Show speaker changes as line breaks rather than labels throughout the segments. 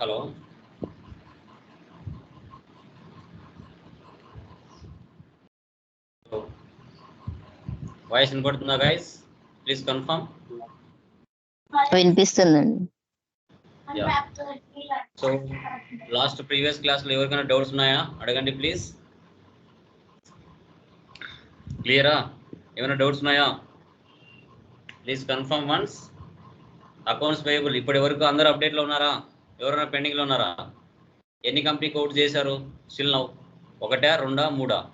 Hello. Voice వినపడుతుందా guys please confirm
వినిపిస్తుందండి.
So last previous క్లాస్లో ఎవరికైనా డౌట్స్ ఉన్నాయా? అడగండి ప్లీజ్ క్లియరా ఏమైనా డౌట్స్ ఉన్నాయా? Please confirm once accounts payable ఇప్పటి వరకు అందరూ అప్డేట్లో ఉన్నారా? ఎవరైనా పెండింగ్లో ఉన్నారా? ఎన్ని కంపెనీ కోట్ చేశారు? స్టిల్ నౌ ఒకటా రెండా మూడా?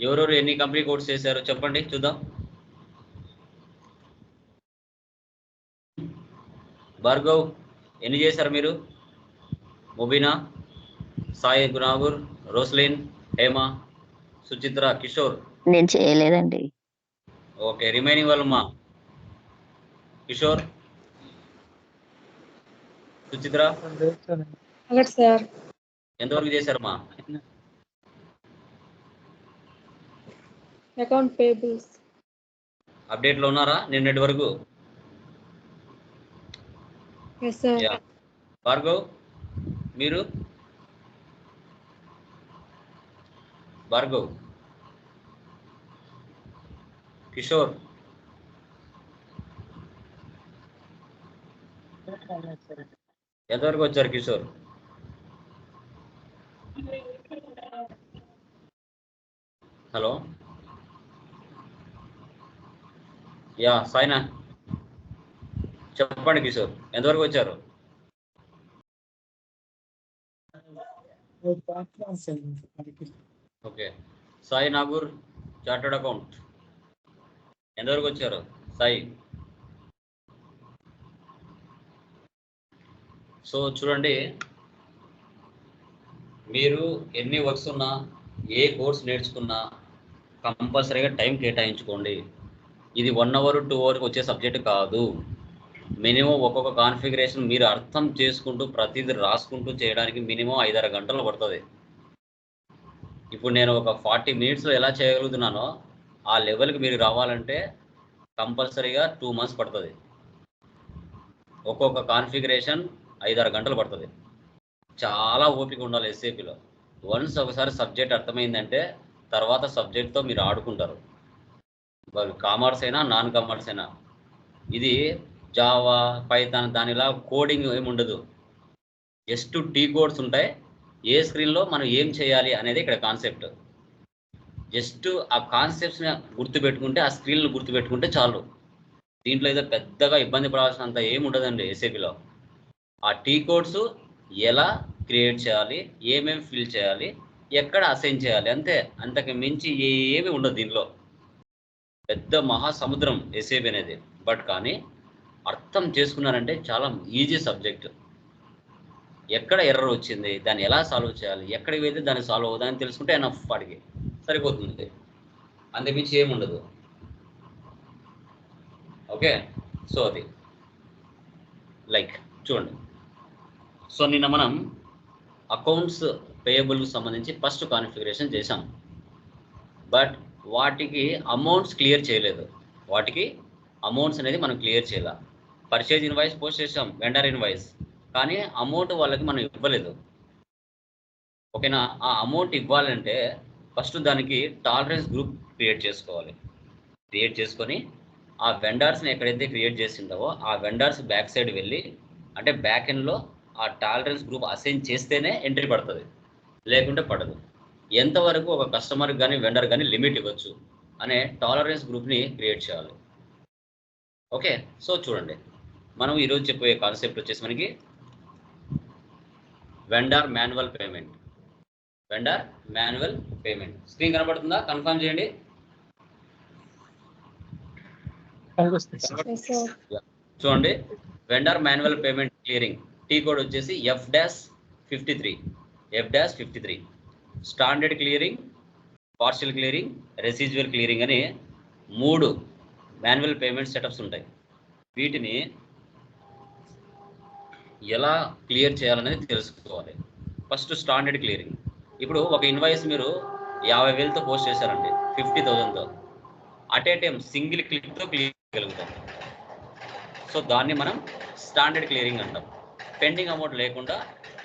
ఎవరెవరు ఎన్ని కంపెనీ కోట్స్ చేశారు? చెప్పండి చూద్దాం. భార్గవ్ ఎన్ని చేశారు మీరు? ముబీనా సాయి గునాగూర్ రోస్లిన్ హేమ సుచిత్ర కిషోర్.
నేను చేయలేదండి.
ఓకే రిమైనింగ్ వాళ్ళమ్మా కిషోర్. సుచిత్ర. ఎంతవరకు చేశారమ్మా
అకౌంట్ పేబుల్స్
అప్డేట్లో ఉన్నారా? నిన్నటి వరకు? భార్గవ్ మీరు? భార్గవ్. కిషోర్. ఎంతవరకు వచ్చారు కిషోర్? హలో. యా సాయినా. చెప్పండి కిషోర్ ఎంతవరకు వచ్చారు? Okay. Sai Nagur chartered account. ఎంతవరకు వచ్చారు? సాయి. సో చూడండి. మీరు ఎన్ని వర్క్స్ ఉన్నా ఏ కోర్స్ నేర్చుకున్నా కంపల్సరీగా టైం కేటాయించుకోండి. ఇది వన్ అవర్ టూ అవర్కి వచ్చే సబ్జెక్ట్ కాదు. మినిమం ఒక్కొక్క కాన్ఫిగరేషన్ మీరు అర్థం చేసుకుంటూ ప్రతిదీ రాసుకుంటూ చేయడానికి మినిమం ఐదారు గంటలు పడుతుంది. ఇప్పుడు నేను ఒక ఫార్టీ మినిట్స్లో ఎలా చేయగలుగుతున్నానో ఆ లెవెల్కి మీరు రావాలంటే కంపల్సరీగా టూ మంత్స్ పడుతుంది. ఒక్కొక్క కాన్ఫిగరేషన్ ఐదారు గంటలు పడుతుంది. చాలా ఓపిక ఉండాలి ఎస్ఏపిలో వన్స్ ఒకసారి సబ్జెక్ట్ అర్థమైందంటే తర్వాత సబ్జెక్ట్తో మీరు ఆడుకుంటారు. కామర్స్ అయినా నాన్ కామర్స్ అయినా. ఇది జావా పైథాన్ దానిలా కోడింగ్ ఏముండదు జస్ట్ టీ కోడ్స్ ఉంటాయి. ఏ స్క్రీన్లో మనం ఏం చేయాలి అనేది ఇక్కడ కాన్సెప్ట్ జస్ట్ ఆ కాన్సెప్ట్స్ని గుర్తుపెట్టుకుంటే ఆ స్క్రీన్లు గుర్తుపెట్టుకుంటే చాలు. దీంట్లో ఏదో పెద్దగా ఇబ్బంది పడాల్సినంత ఏమి ఉండదండి ఎస్ఏపిలో ఆ టీ కోడ్స్ ఎలా క్రియేట్ చేయాలి ఏమేమి ఫిల్ చేయాలి ఎక్కడ అసైన్ చేయాలి అంతే. అంతకు మించి ఏమీ ఉండదు దీనిలో పెద్ద మహాసముద్రం ఎస్ఏబి అనేది. బట్ కానీ అర్థం చేసుకున్నారంటే చాలా ఈజీ సబ్జెక్ట్ ఎక్కడ ఎర్రర్ వచ్చింది దాన్ని ఎలా సాల్వ్ చేయాలి ఎక్కడికి వెళ్తే దాన్ని సాల్వ్ అవుతుందని తెలుసుకుంటే ఎనఫ్ వాడికి. సరిపోతుంది అంతకుమించి ఏముండదు ఓకే? సో అది. లైక్ చూడండి. సో నిన్న మనం అకౌంట్స్ పేయబుల్కి సంబంధించి ఫస్ట్ కాన్ఫిగరేషన్ చేశాం. బట్ వాటికి అమౌంట్స్ క్లియర్ చేయలేదు. వాటికి అమౌంట్స్ అనేది మనం క్లియర్ చేయాల? పర్చేజ్ ఇన్వాయిస్ పోస్ట్ చేసాం వెండర్ ఇన్వాయిస్. కానీ అమౌంట్ వాళ్ళకి మనం ఇవ్వలేదు. ఓకేనా? ఆ అమౌంట్ ఇవ్వాలంటే ఫస్ట్ దానికి టాలరెన్స్ గ్రూప్ క్రియేట్ చేసుకోవాలి. క్రియేట్ చేసుకొని ఆ వెండర్స్ని ఎక్కడైతే క్రియేట్ చేసిందో ఆ వెండర్స్ బ్యాక్ సైడ్ వెళ్ళి అంటే బ్యాక్ ఎండ్లో ఆ టాలరెన్స్ గ్రూప్ అసైన్ చేస్తేనే ఎంట్రీ పడుతుంది. లేకుంటే పడదు. ఎంతవరకు ఒక కస్టమర్ కానీ వెండర్ కానీ లిమిట్ ఇవ్వచ్చు అనే టాలరెన్స్ గ్రూప్ని క్రియేట్ చేయాలి. ఓకే సో చూడండి. మనం ఈరోజు చెప్పే కాన్సెప్ట్ వచ్చేసి మనకి vendor manual payment vendor manual payment screen కనబడుతుందా? కన్ఫర్మ్ చేయండి. చూడండి vendor manual payment clearing T code వచ్చేసి F dash fifty three F dash fifty three standard clearing partial clearing residual clearing అని మూడు మాన్యువల్ పేమెంట్ సెటప్స్ ఉంటాయి. వీటిని ఎలా clear చేయాలనేది తెలుసుకోవాలి. ఫస్ట్ స్టాండర్డ్ క్లియరింగ్ ఇప్పుడు ఒక ఇన్వాయిస్ మీరు యాభై వేలతో పోస్ట్ చేశారండి ఫిఫ్టీ థౌజండ్తో అట్ ఏ టైం సింగిల్ క్లిక్తో క్లియర్ చేయగలుగుతాం. సో దాన్ని మనం స్టాండర్డ్ క్లియరింగ్ అంటాం. పెండింగ్ అమౌంట్ లేకుండా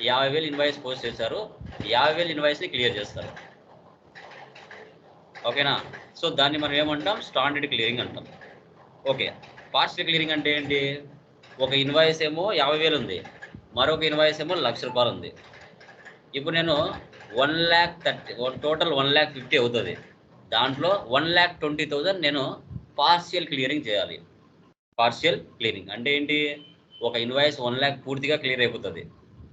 యాభై వేలు ఇన్వాయిస్ పోస్ట్ చేశారు యాభై వేలు ఇన్వాయిస్ని క్లియర్ చేస్తారు. ఓకేనా సో దాన్ని మనం ఏమంటాం? స్టాండర్డ్ క్లియరింగ్ అంటాం. ఓకే పార్షియల్ క్లియరింగ్ అంటే ఏంటి? ఒక ఇన్వాయిస్ ఏమో యాభై వేలు ఉంది మరొక ఇన్వాయిస్ ఏమో లక్ష రూపాయలు ఉంది. ఇప్పుడు నేను one lakh thirty total one lakh fifty అవుతుంది. దాంట్లో వన్ ల్యాక్ ట్వంటీ థౌజండ్ నేను పార్షియల్ క్లియరింగ్ చేయాలి. పార్షియల్ క్లియరింగ్ అంటే ఏంటి? ఒక ఇన్వాయిస్ వన్ ల్యాక్ పూర్తిగా క్లియర్ అయిపోతుంది.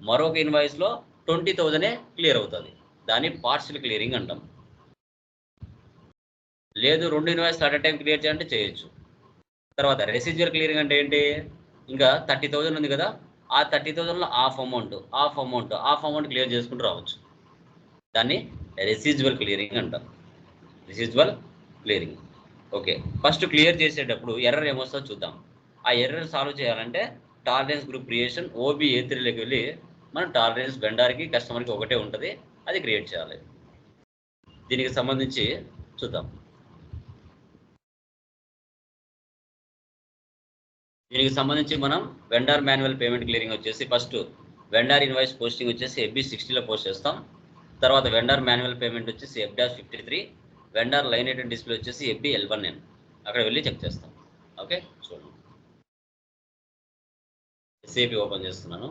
మరొక ఇన్వాయిస్లో ట్వంటీ థౌజండే క్లియర్ అవుతుంది. దాన్ని పార్షియల్ క్లియరింగ్ అంటాం. లేదు రెండు ఇన్వాయిస్ అట్ టైం క్లియర్ చేయాలంటే చేయొచ్చు. తర్వాత రెసిడ్యూర్ క్లియరింగ్ అంటే ఏంటి? ఇంకా థర్టీ థౌజండ్ ఉంది కదా ఆ థర్టీ థౌజండ్లో half amount half amount half amount clear చేసుకుంటూ రావచ్చు. దాన్ని రెసిజువల్ క్లియరింగ్ అంటాం residual clearing okay first clear చేసేటప్పుడు ఎర్రర్ ఏమొస్తుందో చూద్దాం. ఆ ఎర్రర్ సాల్వ్ చేయాలంటే tolerance group creation OB A త్రీలోకి వెళ్ళి మనం టాలరెన్స్ వెండర్కి కస్టమర్కి ఒకటే ఉంటుంది. అది క్రియేట్ చేయాలి. దీనికి సంబంధించి చూద్దాం. దీనికి సంబంధించి మనం వెండర్ మాన్యువల్ పేమెంట్ క్లియరింగ్ వచ్చేసి ఫస్ట్ వెండర్ ఇన్వాయిస్ పోస్టింగ్ వచ్చేసి ఎబ్బీ సిక్స్టీలో పోస్ట్ చేస్తాం. తర్వాత వెండర్ మాన్యువల్ పేమెంట్ వచ్చేసి F dash fifty three vendor line item display వచ్చేసి ఎఫ్బి ఎల్ వన్ ఎన్ అక్కడ వెళ్ళి చెక్ చేస్తాం. ఓకే చూడండి. ఎస్ఏపి ఓపెన్ చేస్తున్నాను.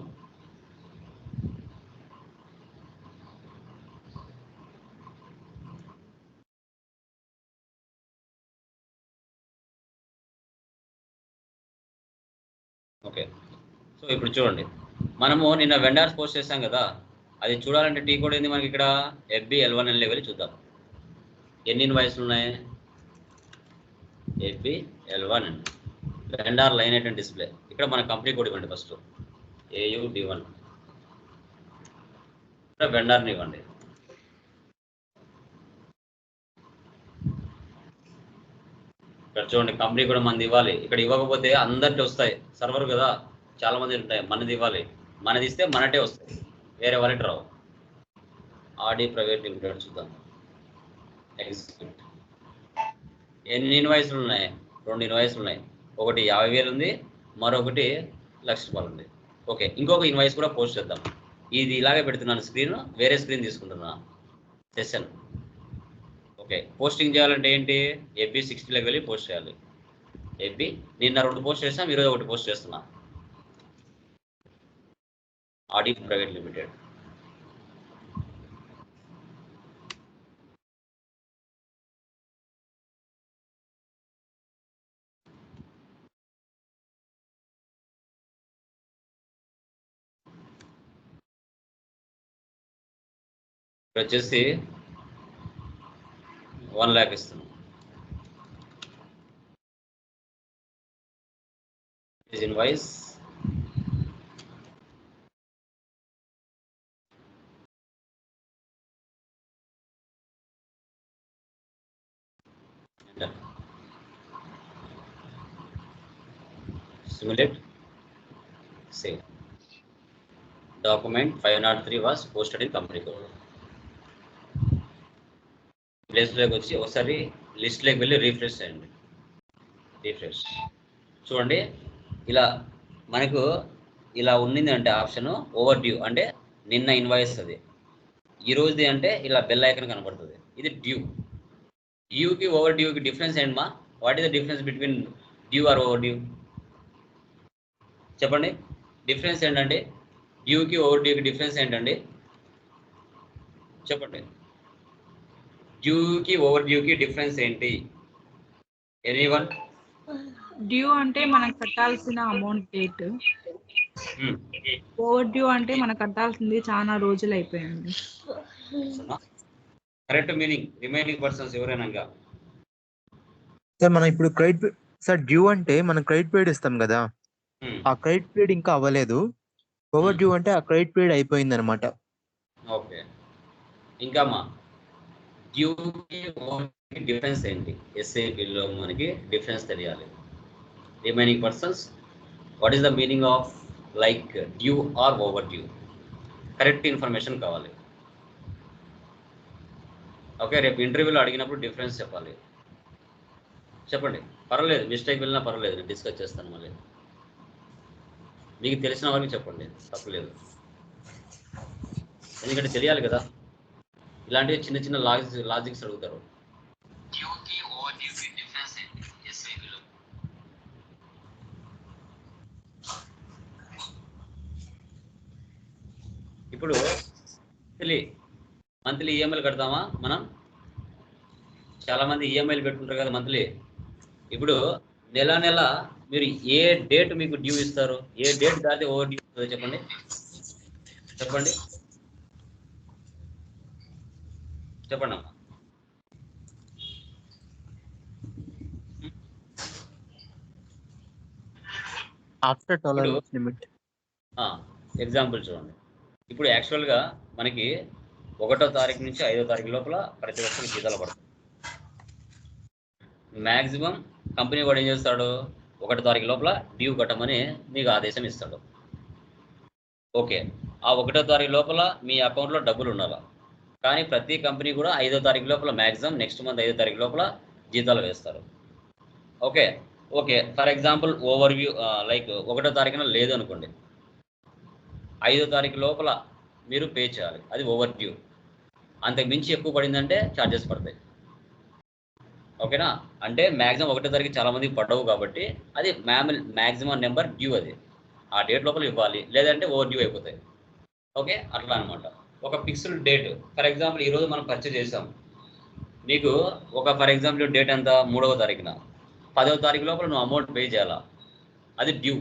ఓకే సో ఇప్పుడు చూడండి. మనము నిన్న వెండర్స్ పోస్ట్ చేసాం కదా. అది చూడాలంటే టీ కోడ్ ఏంది మనకి ఇక్కడ? FB L one L level చూద్దాం. ఎన్ని వయసులు ఉన్నాయి? FB L one vendor line item display ఇక్కడ మన కంపెనీ కోడ్ ఇవ్వండి ఫస్ట్ ఏయు డి వన్ ఇక్కడ వెండార్ని ఇవ్వండి. ఇక్కడ చూడండి కంపెనీ కూడా మనది ఇవ్వాలి. ఇక్కడ ఇవ్వకపోతే అందరికి వస్తాయి. సర్వర్ కదా చాలా మంది ఉంటాయి. మనది ఇవ్వాలి. మనది ఇస్తే మనటే వస్తాయి. వేరే వాళ్ళకి రావు. ఆడి ప్రైవేట్ లిమిటెడ్ చూద్దాం. ఎగ్జిక్యూట్ ఎన్ని ఇన్వాయిస్లు ఉన్నాయి? రెండు ఇన్వాయిస్లు ఉన్నాయి. ఒకటి యాభై వేలు ఉంది మరొకటి లక్ష రూపాయలు ఉంది. ఓకే ఇంకొక ఇన్వాయిస్ కూడా పోస్ట్ చేద్దాం. ఇది ఇలాగే పెడుతున్నాను స్క్రీన్ వేరే స్క్రీన్ తీసుకుంటున్నా. సెషన్ ఓకే పోస్టింగ్ చేయాలంటే ఏంటి? ఏపీ సిక్స్టీలోకి వెళ్ళి పోస్ట్ చేయాలి. ఏపీ నిన్న రెండు పోస్ట్ చేసాం ఈరోజు ఒకటి పోస్ట్ చేస్తున్నా. ఆడి ప్రైవేట్ లిమిటెడ్ ఇక్కడ వచ్చేసి వన్ ల్యాక్ ఇస్తున్నాం. Invoice simulate. Save. Document 503 was posted in company code. ప్లేస్లోకి వచ్చి ఒకసారి లిస్ట్లోకి వెళ్ళి రీఫ్రెష్ చేయండి. రీఫ్రెష్ చూడండి ఇలా మనకు ఇలా ఉన్నింది అంటే ఆప్షన్ ఓవర్ డ్యూ అంటే నిన్న ఇన్వాయిస్ అది. ఈ రోజుది అంటే ఇలా బెల్ ఐకన్ కనబడుతుంది. ఇది డ్యూ డ్యూకి ఓవర్ డ్యూకి డిఫరెన్స్ ఏంటమ్మా? What is the difference between due or over due చెప్పండి. డిఫరెన్స్ ఏంటండి డ్యూకి ఓవర్ డ్యూకి డిఫరెన్స్ ఏంటండి చెప్పండి. డ్యూకి ఓవర్ డ్యూకి డిఫరెన్స్ ఏంటి? ఎనీ వన్
డ్యూ అంటే మనం కట్టాల్సిన అమౌంట్ డేట్ ఓవర్ డ్యూ అంటే మనం కట్టాల్సింది చాలా రోజులు అయిపోయింది.
కరెక్ట్ మీనింగ్ రిమైనింగ్ పర్సన్స్ ఎవరైనా
సార్ మనం ఇప్పుడు క్రెడిట్ సార్ డ్యూ అంటే మనం క్రెడిట్ పీరియడ్ ఇస్తాం కదా. ఆ క్రెడిట్ పీరియడ్ ఇంకా అవ్వలేదు. ఓవర్ డ్యూ అంటే ఆ క్రెడిట్ పీరియడ్ అయిపోయింది అనమాట
ఓకే. ఇంకా మా డ్యూకి డిఫరెన్స్ ఏంటి? ఎస్ఏపిలో మనకి డిఫరెన్స్ తెలియాలి. Remaining persons what is the meaning of like due or over due? Correct information కావాలి. ఓకే రేపు ఇంటర్వ్యూలో అడిగినప్పుడు డిఫరెన్స్ చెప్పాలి. చెప్పండి. పర్వాలేదు మిస్టేక్ వెళ్ళినా పర్వాలేదు నేను డిస్కస్ చేస్తాను మళ్ళీ. మీకు తెలిసిన వాళ్ళకి చెప్పండి తప్పలేదు. ఎందుకంటే తెలియాలి కదా. ఇలాంటివి చిన్న చిన్న లాజిక్స్ లాజిక్స్ అడుగుతారు. ఇప్పుడు తెలియ. మంత్లీ ఈఎంఐలు కడతామా మనం? చాలా మంది ఈఎంఐలు పెట్టుకుంటారు కదా మంత్లీ. ఇప్పుడు నెల నెల మీరు ఏ డేట్ మీకు డ్యూ ఇస్తారు? ఏ డేట్ దాటి ఓవర్ డ్యూ ఇస్తుందో చెప్పండి. చెప్పండి. చెప్పండి అమ్మా.
ఆఫ్టర్ లిమిట్
ఎగ్జాంపుల్ చూడండి. ఇప్పుడు యాక్చువల్గా మనకి ఒకటో తారీఖు నుంచి ఐదో తారీఖు లోపల ప్రతి ఒక్కరికి జీతాలు పడతాయి మ్యాక్సిమం కంపెనీ వాడు ఏం చేస్తాడు? ఒకటో తారీఖు లోపల డ్యూ కట్టమని మీకు ఆదేశం ఇస్తాడు. ఓకే ఆ ఒకటో తారీఖు లోపల మీ అకౌంట్లో డబ్బులు ఉండాలి? కానీ ప్రతి కంపెనీ కూడా ఐదో తారీఖు లోపల మ్యాక్సిమం నెక్స్ట్ మంత్ ఐదో తారీఖు లోపల జీతాలు వేస్తారు. Okay okay for example over view like ఒకటో తారీఖున లేదు అనుకోండి. ఐదో తారీఖు లోపల మీరు పే చేయాలి. అది ఓవర్ డ్యూ అంతకు మించి ఎక్కువ పడిందంటే ఛార్జెస్ పడతాయి. ఓకేనా? అంటే మ్యాక్సిమం ఒకటో తారీఖు చాలా మందికి పడవు కాబట్టి అది మ్యామ్ మ్యాక్సిమం నెంబర్ డ్యూ అది. ఆ డేట్ లోపల ఇవ్వాలి. లేదంటే ఓవర్ డ్యూ అయిపోతాయి. ఓకే? అట్లా అనమాట ఒక ఫిక్స్డ్ డేట్ ఫర్ ఎగ్జాంపుల్ ఈరోజు మనం పర్చేజ్ చేసాం. నీకు ఒక ఫర్ ఎగ్జాంపుల్ డేట్ ఎంత? మూడవ తారీఖున. పదవ తారీఖు లోపల నువ్వు అమౌంట్ పే చేయాలా? అది డ్యూ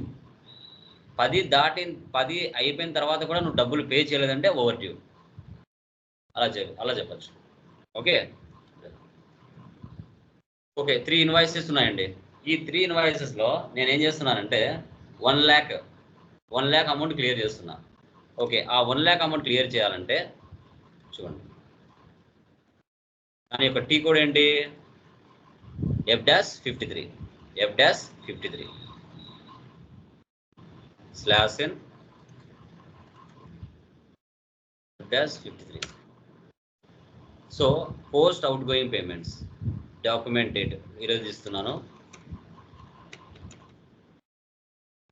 పది దాటి పది అయిపోయిన తర్వాత కూడా నువ్వు డబ్బులు పే చేయలేదంటే ఓవర్ డ్యూ అలా చెప్ అలా చెప్పచ్చు. ఓకే? ఓకే త్రీ ఇన్వాయిసెస్ ఉన్నాయండి. ఈ త్రీ ఇన్వాయిసెస్లో నేను ఏం చేస్తున్నానంటే one lakh one lakh amount clear చేస్తున్నా. ఓకే ఆ వన్ ల్యాక్ అమౌంట్ క్లియర్ చేయాలంటే చూడండి. దాని యొక్క టీ కోడ్ ఏంటి? F dash fifty three F dash fifty three slash in dash fifty three so post outgoing payments document date ఈరోజు ఇస్తున్నాను.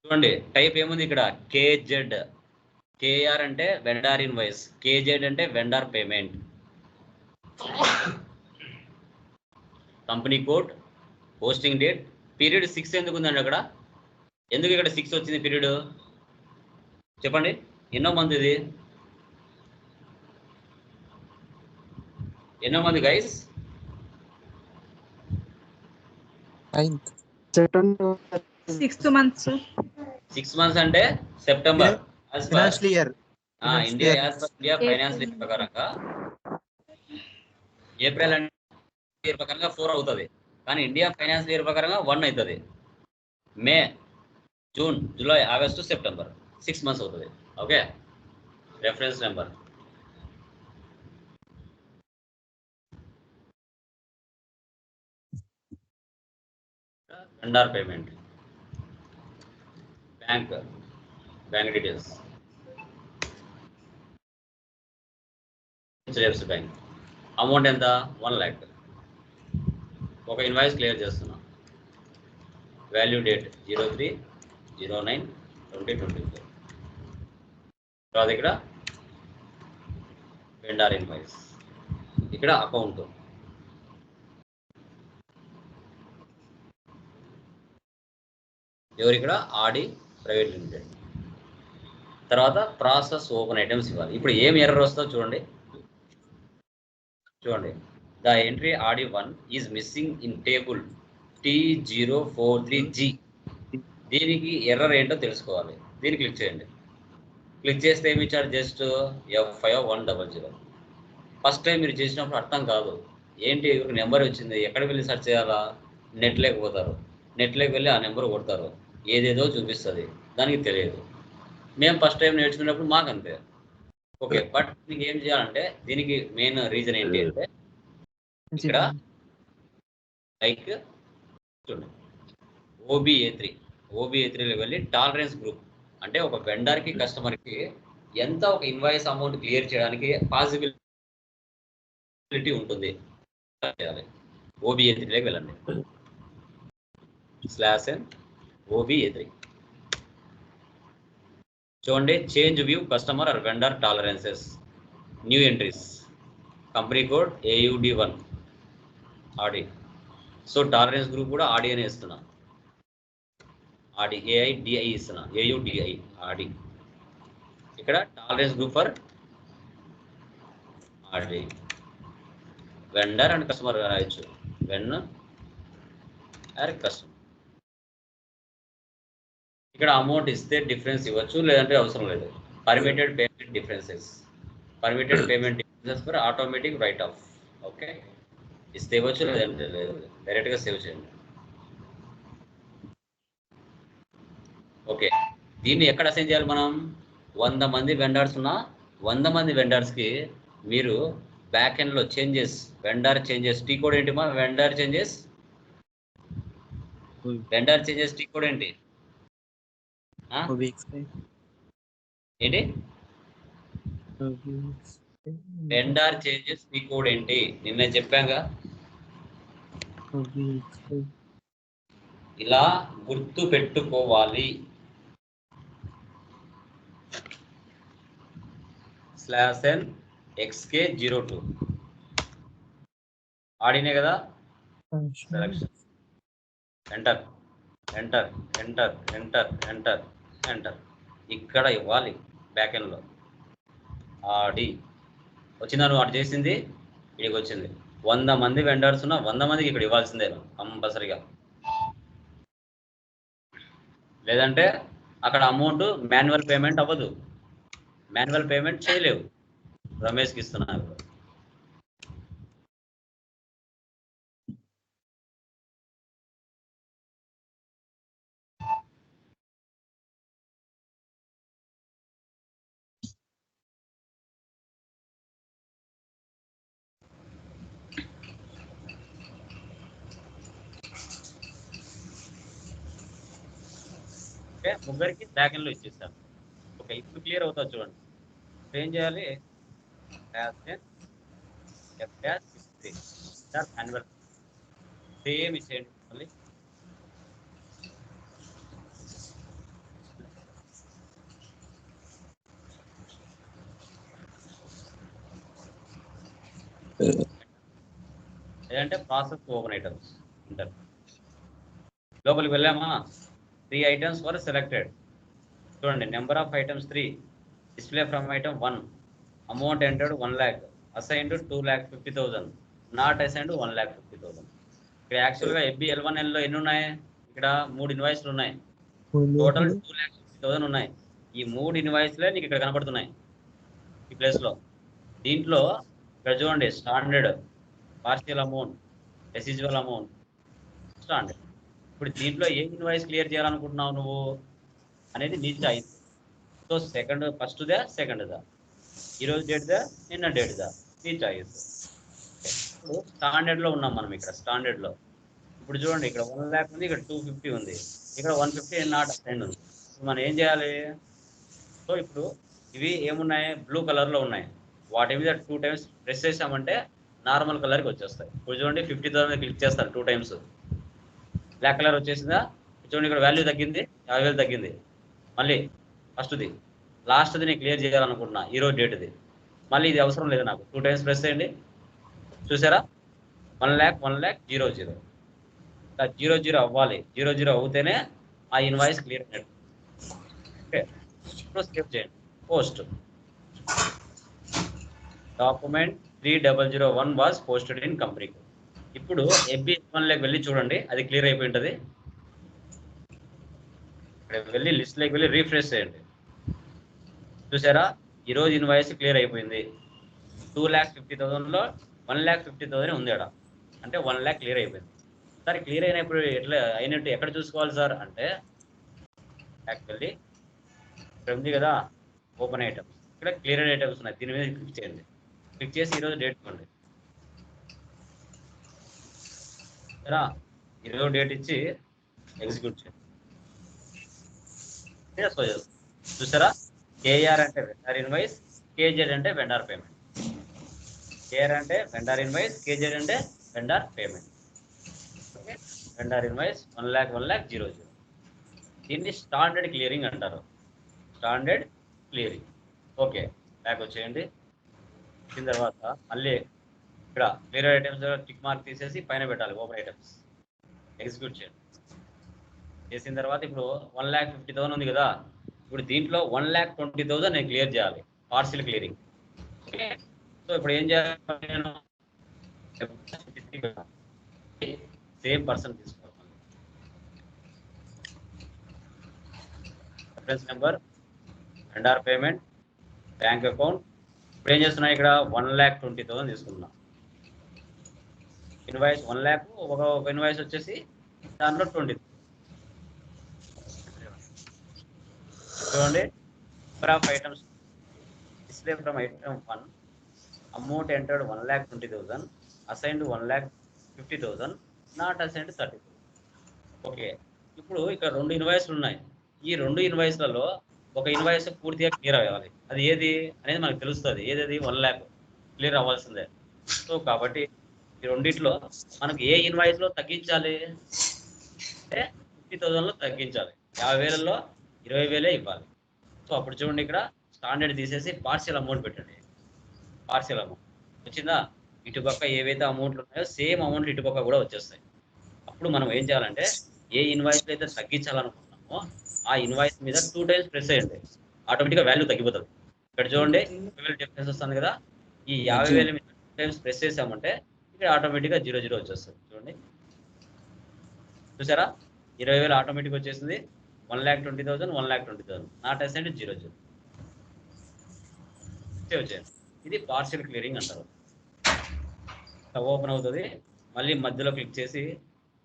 చూడండి టైప్ ఏముంది ఇక్కడ? కేజెడ్. కేఆర్ అంటే వెండార్ ఇన్వాయిస్. కేజెడ్ అంటే vendor payment. Company code posting date. Period six ఎందుకు ఉందండి అక్కడ? ఎందుకు ఇక్కడ సిక్స్ వచ్చింది పీరియడ్? చెప్పండి ఎన్నో మంది ఇది? ఎన్నో మంది guys
sixth months
six months అంటే September
financial year
India finance year ప్రకారంగా ఏప్రిల్ అంటే ఇయర్ ప్రకారంగా ఫోర్ అవుతుంది. కానీ ఇండియా ఫైనాన్స్ ఇయర్ ప్రకారంగా వన్ అవుతుంది. May June July August September six months అవుతుంది. Okay reference number vendor payment bank bank details HDFC bank amount ఎంత? One lakh ఒక ఇన్వాయిస్ క్లియర్ చేస్తున్నా. Value date zero three zero nine twenty twenty four తర్వాత ఇక్కడ vendor invoice ఇక్కడ account ఎవరు ఇక్కడ Audi private limited. తర్వాత ప్రాసెస్ ఓపెన్ ఐటమ్స్ ఇవ్వాలి. ఇప్పుడు ఏం ఎర్రర్ వస్తుందో చూడండి. చూడండి. The entry Audi one is missing in table T zero four three G. దీనికి ఎర్రర్ ఏంటో తెలుసుకోవాలి. దీన్ని క్లిక్ చేయండి. క్లిక్ చేస్తే ఏమి ఇచ్చారు? Just F five one double zero. First time మీరు చేసినప్పుడు అర్థం కాదు. ఏంటి? నెంబర్ వచ్చింది? ఎక్కడికి వెళ్ళి సెర్చ్ చేయాలా? నెట్ లేకపోతారు. నెట్లోకి వెళ్ళి ఆ నెంబర్ కొడతారు. ఏదేదో చూపిస్తుంది. దానికి తెలియదు. మేము ఫస్ట్ టైం నేర్చుకున్నప్పుడు మాకు అంతే. ఓకే బట్ దీనికి ఏం చేయాలంటే దీనికి మెయిన్ రీజన్ ఏంటి అంటే ఇక్కడ లైక్ చూడండి. ఓబిఏ త్రీ ఓబిఏ త్రీలో వెళ్ళి టాలరెన్స్ గ్రూప్ అంటే ఒక వెండర్కి కస్టమర్కి ఎంత ఒక ఇన్వాయిస్ అమౌంట్ క్లియర్ చేయడానికి పాసిబిలిటీ ఉంటుంది. ఓబిఏ త్రీలోకి వెళ్ళండి. స్లాష్ అండ్ ఓబి ఏ చూడండి change view customer or vendor tolerances. New entries. Company code AUD one Audi so tolerance group కూడా ఆడి అనే ఇస్తున్నా ఆడి ఏఐ డిఐ ఇస్తున్నా. ఏయుడిఐ ఆడి ఇక్కడ tolerance group for Audi vendor and customer రాయొచ్చు. When or customer. ఇక్కడ amount ఇస్తే difference ఇవ్వచ్చు లేదంటే అవసరం లేదు. Permitted payment differences permitted payment differences for automatic write off okay ఇస్తే ఇవ్వచ్చు లేదంటే లేదు. డైరెక్ట్గా సేవ్ చేయండి. ఓకే దీన్ని ఎక్కడ అసైన్ చేయాలి మనం? వంద మంది వెండర్స్ ఉన్న వంద మంది వెండర్స్కి మీరు బ్యాక్ ఎండ్లో changes vendor changes T code ఏంటి మా? Vendor changes vendor changes T code ఏంటి? ఏంటి? వెండర్ చేంజెస్ టీ కోడ్ ఏంటి? నిన్న చెప్పాగా. ఇలా గుర్తు పెట్టుకోవాలి. Slash N XK zero two ఆడినే కదా? Selection enter enter enter enter enter enter ఇక్కడ ఇవ్వాలి బ్యాక్ ఎండ్లో ఆడి వచ్చిందా నువ్వు అటు చేసింది? ఇక్కడికి వచ్చింది. వంద మంది వెండర్స్ ఉన్నా వంద మందికి ఇక్కడ ఇవ్వాల్సిందే కంపల్సరిగా. లేదంటే అక్కడ అమౌంట్ మాన్యువల్ పేమెంట్ అవ్వదు. మాన్యువల్ పేమెంట్ చేయలేవు. రమేష్కి ఇస్తున్నారు. ఓకే ముగ్గురికి బ్యాక్ ఎండ్లో ఇచ్చేస్తాను ఓకే ఇప్పుడు క్లియర్ అవుతా చూడండి. ఇప్పుడు ఏం చేయాలి? యాన్యువల్ సేమ్ ఇచ్చేయండి మళ్ళీ. లేదంటే ప్రాసెస్ ఓపెన్ ఐటమ్స్ ఉంటారు లోపలికి వెళ్ళామా? త్రీ ఐటమ్స్ వర్ సెలెక్టెడ్ చూడండి number of items three display from item one amount entered one lakh assigned two lakh fifty thousand not assigned one lakh fifty thousand ఇక్కడ యాక్చువల్గా FB L one yellow ఎన్ని ఉన్నాయి? ఇక్కడ మూడు ఇన్వాయిస్లు ఉన్నాయి. Total two lakh fifty thousand ఉన్నాయి. ఈ మూడు ఇన్వాయిస్లే నీకు ఇక్కడ కనపడుతున్నాయి. ఈ ప్లేస్లో దీంట్లో ఇక్కడ చూడండి standard partial amount residual amount standard ఇప్పుడు దీంట్లో ఏ ఇన్వాయిస్ క్లియర్ చేయాలనుకుంటున్నావు నువ్వు అనేది నీ చాయిస్ సో సెకండ్ ఫస్ట్ దా సెకండ్ దా ఈరోజు డేట్ దా నిన్న డేట్ దా. నీ చాయిస్ ఇప్పుడు స్టాండర్డ్లో ఉన్నాం మనం ఇక్కడ స్టాండర్డ్లో ఇప్పుడు చూడండి ఇక్కడ వన్ ల్యాక్ ఉంది ఇక్కడ టూ ఫిఫ్టీ ఉంది. ఇక్కడ వన్ ఫిఫ్టీ నాట్ అసైన్ ఉంది. మనం ఏం చేయాలి? సో ఇప్పుడు ఇవి ఏమున్నాయి? బ్లూ కలర్లో ఉన్నాయి. వాటి మీద టూ టైమ్స్ ప్రెస్ చేసామంటే నార్మల్ కలర్కి వచ్చేస్తాయి. ఇప్పుడు చూడండి ఫిఫ్టీ థౌసండ్ క్లిక్ చేస్తారు టూ టైమ్స్ బ్లాక్ కలర్ వచ్చేసిందా? చూడండి ఇక్కడ వాల్యూ తగ్గింది యాభై వేలు తగ్గింది. మళ్ళీ ఫస్ట్ది లాస్ట్ది నేను క్లియర్ చేయాలనుకుంటున్నా ఈరోజు డేట్ది మళ్ళీ ఇది అవసరం లేదు నాకు. టూ టైమ్స్ ప్రెస్ చేయండి. చూసారా? One lakh one lakh zero zero zero zero అవ్వాలి. జీరో జీరో అవుతేనే ఆ ఇన్వాయిస్ క్లియర్ అయినట్టు. ఓకే ఇప్పుడు స్కిప్ చేయండి. Post document three double zero one was posted in company ఇప్పుడు ఎఫ్బి వన్లోకి వెళ్ళి చూడండి అది క్లియర్ అయిపోయి ఉంటుంది. వెళ్ళి వెళ్ళి లిస్ట్లోకి వెళ్ళి రీఫ్రెష్ చేయండి. చూసారా? ఈరోజు ఇన్వాయిస్ క్లియర్ అయిపోయింది. టూ ల్యాక్ ఫిఫ్టీ థౌసండ్లో వన్ ల్యాక్ ఫిఫ్టీ థౌసండ్ ఉంది అక్కడ అంటే వన్ ల్యాక్ క్లియర్ అయిపోయింది. సార్ క్లియర్ అయినప్పుడు ఎట్లా అయినట్టు ఎక్కడ చూసుకోవాలి సార్? అంటే యాక్చువల్లీ ఇక్కడ ఉంది కదా ఓపెన్ ఐటమ్స్ ఇక్కడ క్లియర్ ఐటమ్స్ ఉన్నాయి. దీని మీద క్లిక్ చేయండి. క్లిక్ చేసి ఈరోజు డేట్ ఇవ్వండి సరే డేట్ ఇచ్చి ఎగ్జిక్యూట్ చేయండి Yes, చూసారా? కేఆర్ అంటే వెండార్ ఇన్వాయిస్ కేజెడ్ అంటే వెండార్ పేమెంట్ కేఆర్ అంటే వెండార్ ఇన్వాయిస్ కేజెడ్ అంటే vendor payment vendor vendor invoice one lakh one lakh zero zero దీన్ని స్టాండర్డ్ క్లియరింగ్ అంటారు. స్టాండర్డ్ క్లియరింగ్ ఓకే బ్యాక్ వచ్చేయండి. తర్వాత మళ్ళీ ఇక్కడ వేరే ఐటమ్స్ టిక్ మార్క్ తీసేసి పైన పెట్టాలి ఓపెన్ ఐటమ్స్ ఎగ్జిక్యూట్ చేయండి. చేసిన తర్వాత ఇప్పుడు వన్ ల్యాక్ ఫిఫ్టీ థౌసండ్ ఉంది కదా ఇప్పుడు దీంట్లో వన్ ల్యాక్ ట్వంటీ థౌసండ్ నేను క్లియర్ చేయాలి పార్సిల్ క్లియరింగ్ సో ఇప్పుడు ఏం చేయాలి నేను? సేమ్ పర్సన్ తీసుకోవాలి. Reference number vendor payment bank account ఇప్పుడు ఏం చేస్తున్నా ఇక్కడ? వన్ ల్యాక్ ట్వంటీ థౌసండ్ తీసుకున్నా ఇన్వాయిస్ వన్ ల్యాక్ ఒక ఒక ఇన్వాయిస్ వచ్చేసి దాంట్లో ట్వంటీ చూడండి. Number of items display from item one amount entered one lakh twenty thousand assigned one lakh fifty thousand not assigned thirty okay ఇప్పుడు ఇక్కడ రెండు ఇన్వాయిస్లు ఉన్నాయి. ఈ రెండు ఇన్వాయిస్లలో ఒక ఇన్వాయిస్ పూర్తిగా క్లియర్ అవ్వాలి. అది ఏది? అనేది మనకు తెలుస్తుంది. ఏది వన్ ల్యాక్ క్లియర్ అవ్వాల్సిందే. సో కాబట్టి ఈ రెండిట్లో మనకు ఏ ఇన్వాయిస్లో తగ్గించాలి? అంటే ఫిఫ్టీ థౌసండ్లో తగ్గించాలి. యాభై వేలలో ఇరవై వేలే ఇవ్వాలి. సో అప్పుడు చూడండి ఇక్కడ స్టాండర్డ్ తీసేసి పార్షియల్ అమౌంట్ పెట్టండి. Partial amount. వచ్చిందా? ఇటుపక్క ఏవైతే అమౌంట్లు ఉన్నాయో సేమ్ అమౌంట్లు ఇటుపక్క కూడా వచ్చేస్తాయి. అప్పుడు మనం ఏం చేయాలంటే ఏ ఇన్వాయిస్లో అయితే తగ్గించాలనుకుంటున్నామో ఆ ఇన్వాయిస్ మీద టూ టైమ్స్ ప్రెస్ చేయండి. ఆటోమేటిక్గా వాల్యూ తగ్గిపోతుంది. ఇక్కడ చూడండి డిఫరెన్స్ వస్తుంది కదా. ఈ యాభై వేల మీద టూ టైమ్స్ ప్రెస్ చేసామంటే ఇక్కడ ఆటోమేటిక్గా జీరో జీరో వచ్చేస్తుంది. చూడండి. చూసారా? ఇరవై వేలు ఆటోమేటిక్ వచ్చేసింది. One lakh twenty thousand one lakh twenty thousand. Not assigned zero zero. Save చేయండి. ఇది పార్షియల్ క్లియరింగ్ అంటారు. ఓపెన్ అవుతుంది. మళ్ళీ మధ్యలో క్లిక్ చేసి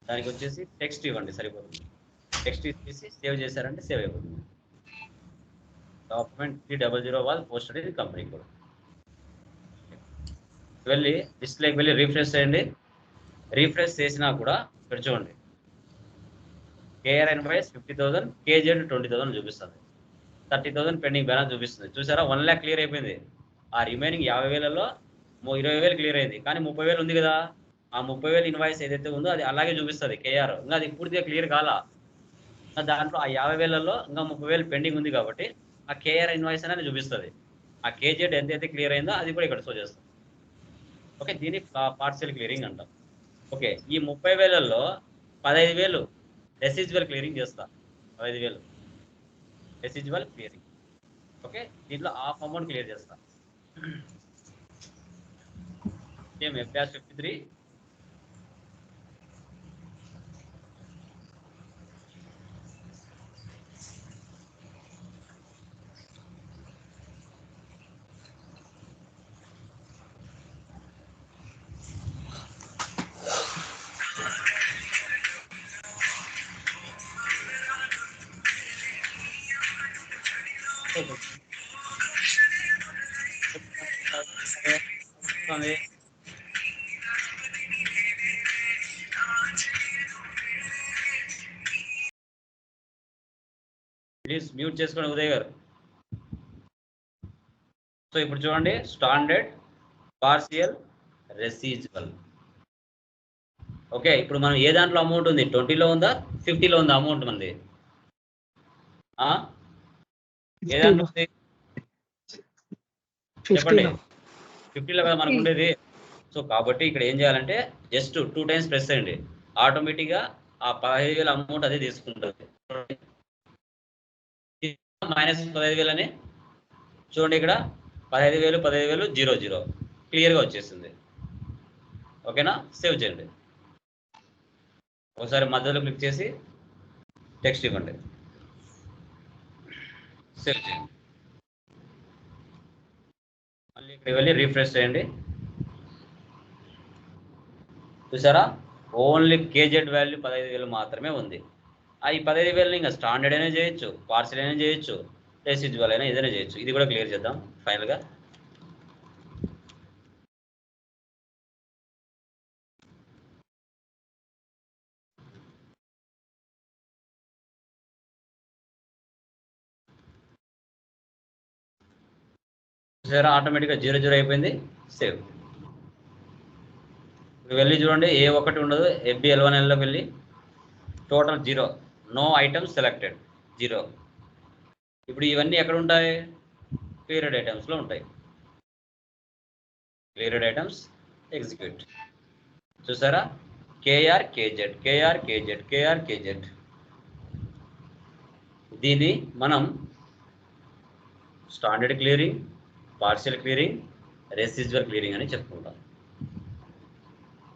దానికి వచ్చేసి టెక్స్ట్ ఇవ్వండి సరిపోతుంది. టెక్స్ట్ ఇచ్చేసి సేవ్ చేశారంటే సేవ్ అయిపోతుంది. డాక్యుమెంట్ త్రీ డబల్ జీరో వాళ్ళు పోస్టెడ్ ఇది కంపెనీ కూడా వెళ్ళి డిస్ప్లేకి వెళ్ళి రీఫ్రెష్ చేయండి. రీఫ్రెష్ చేసినా కూడా ఇక్కడ చూడండి. KR invoice fifty thousand KZ twenty thousand చూపిస్తుంది. థర్టీ థౌసండ్ పెండింగ్ బ్యాలెన్స్ చూపిస్తుంది. చూసారా? వన్ ల్యాక్ క్లియర్ అయిపోయింది. ఆ రిమైనింగ్ యాభై వేలలో ఇరవై వేలు క్లియర్ అయింది. కానీ ముప్పై వేలు ఉంది కదా? ఆ ముప్పై వేలు ఇన్వాయిస్ ఏదైతే ఉందో అది అలాగే చూపిస్తుంది కేఆర్ ఇంకా అది పూర్తిగా క్లియర్ కాలా. ఇంకా దాంట్లో ఆ యాభై వేలలో ఇంకా ముప్పై వేలు పెండింగ్ ఉంది కాబట్టి ఆ కేఆర్ ఇన్వాయిస్ అనేది చూపిస్తుంది. ఆ కేజెడ్ ఎంతైతే క్లియర్ అయిందో అది కూడా ఇక్కడ షో చేస్తుంది. ఓకే దీన్ని పార్సల్ క్లియరింగ్ అంటాం. ఓకే ఈ ముప్పై వేలలో పదహైదు వేలు రెసిజువల్ క్లియరింగ్ చేస్తా. పదహైదు వేలు. Residual clearing. ఓకే దీంట్లో హాఫ్ అమౌంట్ క్లియర్ చేస్తా. Same FR fifty three? Please mute చేసుకోండి ఉదయ్ గారు. సో ఇప్పుడు చూడండి స్టాండర్డ్ పార్సియల్ రెసీజబుల్ ఓకే ఇప్పుడు మనం ఏ దాంట్లో అమౌంట్ ఉంది? ట్వంటీలో ఉందా? ఫిఫ్టీలో ఉందా అమౌంట్ మనది? ఏ దాంట్లో ఉంది? చెప్పండి. ఫిఫ్టీలో కదా మనకు ఉండేది. సో కాబట్టి ఇక్కడ ఏం చేయాలంటే జస్ట్ టూ టైమ్స్ ప్రెస్ చేయండి. ఆటోమేటిక్గా ఆ పదహైదు వేల అమౌంట్ అదే తీసుకుంటుంది. మైనస్ పదహైదు వేలు అని చూడండి ఇక్కడ పదహైదు వేలు పదహైదు వేలు జీరో జీరో. క్లియర్గా వచ్చేసింది. ఓకేనా? సేవ్ చేయండి. ఒకసారి మధ్యలో క్లిక్ చేసి టెక్స్ట్ ఇవ్వండి. సేవ్ చేయండి. మళ్ళీ ఇక్కడికి వెళ్ళి రీఫ్రెష్ చేయండి. చూసారా? ఓన్లీ కేజెడ్ వాల్యూ పదహైదు వేలు మాత్రమే ఉంది. ఈ పదహైదు వేలు ఇంకా స్టాండర్డ్ అయినా చేయొచ్చు పార్సల్ అయినా చేయొచ్చు రెసిజువల్ అయినా ఏదైనా చేయొచ్చు. ఇది కూడా క్లియర్ చేద్దాం ఫైనల్గా చూసారా ఆటోమేటిక్గా జీరో జీరో అయిపోయింది సేవ్ ఇప్పుడు వెళ్ళి చూడండి ఏ ఒక్కటి ఉండదు ఎఫ్బి ఎల్వన్ ఎల్లోకి వెళ్ళి total zero no items selected zero ఇప్పుడు ఇవన్నీ ఎక్కడ ఉంటాయి? క్లియర్డ్ ఐటమ్స్లో ఉంటాయి. పీరియడ్ ఐటమ్స్ ఎగ్జిక్యూట్ చూసారా? KR KZ KR KZ KR KZ దీన్ని మనం standard clearing partial clearing residual clearing అని చెప్పుకుంటాం.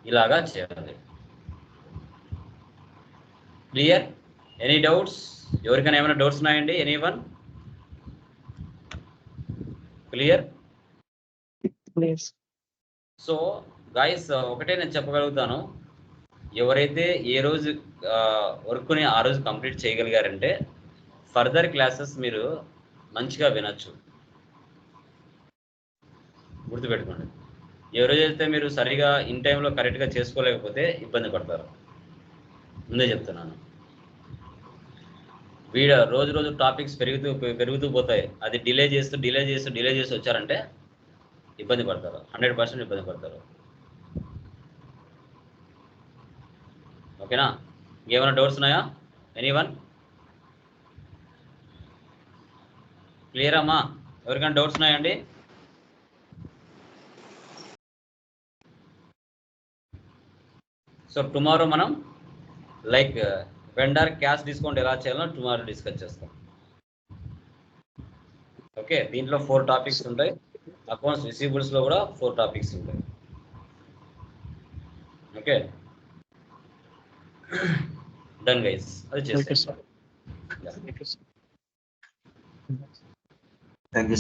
ఇలాగా చేయాలి. క్లియర్ ఎనీ డౌట్స్ ఎవరికైనా ఏమైనా డౌట్స్ ఉన్నాయండి? Any one clear so guys ఒకటే నేను చెప్పగలుగుతాను. ఎవరైతే ఏ రోజు వర్క్ని ఆ రోజు కంప్లీట్ చేయగలిగారంటే ఫర్దర్ క్లాసెస్ మీరు మంచిగా వినొచ్చు. గుర్తుపెట్టుకోండి. ఏ రోజైతే మీరు సరిగా ఇన్ టైంలో కరెక్ట్గా చేసుకోలేకపోతే ఇబ్బంది పడతారు. ముందే చెప్తున్నాను. వీడ రోజు రోజు టాపిక్స్ పెరుగుతూ పెరుగుతూ పోతాయి. అది డిలే చేస్తూ డిలే చేస్తూ డిలే చేస్తూ వచ్చారంటే ఇబ్బంది పడతారు. హండ్రెడ్ పర్సెంట్ ఇబ్బంది పడతారు. ఓకేనా? ఇంకేమైనా డౌట్స్ ఉన్నాయా? ఎనీ వన్ క్లియర్ అమ్మా? ఎవరికైనా డౌట్స్ ఉన్నాయండి? సో టుమారో మనం లైక్ వెండర్ క్యాష్ డిస్కౌంట్ ఎలా చేయాలో టుమారో డిస్కస్ చేస్తాం. ఓకే దీంట్లో ఫోర్ టాపిక్స్ ఉంటాయి. అకౌంట్స్ రిసీవబుల్స్లో కూడా ఫోర్ టాపిక్స్ ఉంటాయి. ఓకే డన్ గైస్ అది చేస్తాం
థ్యాంక్ యూ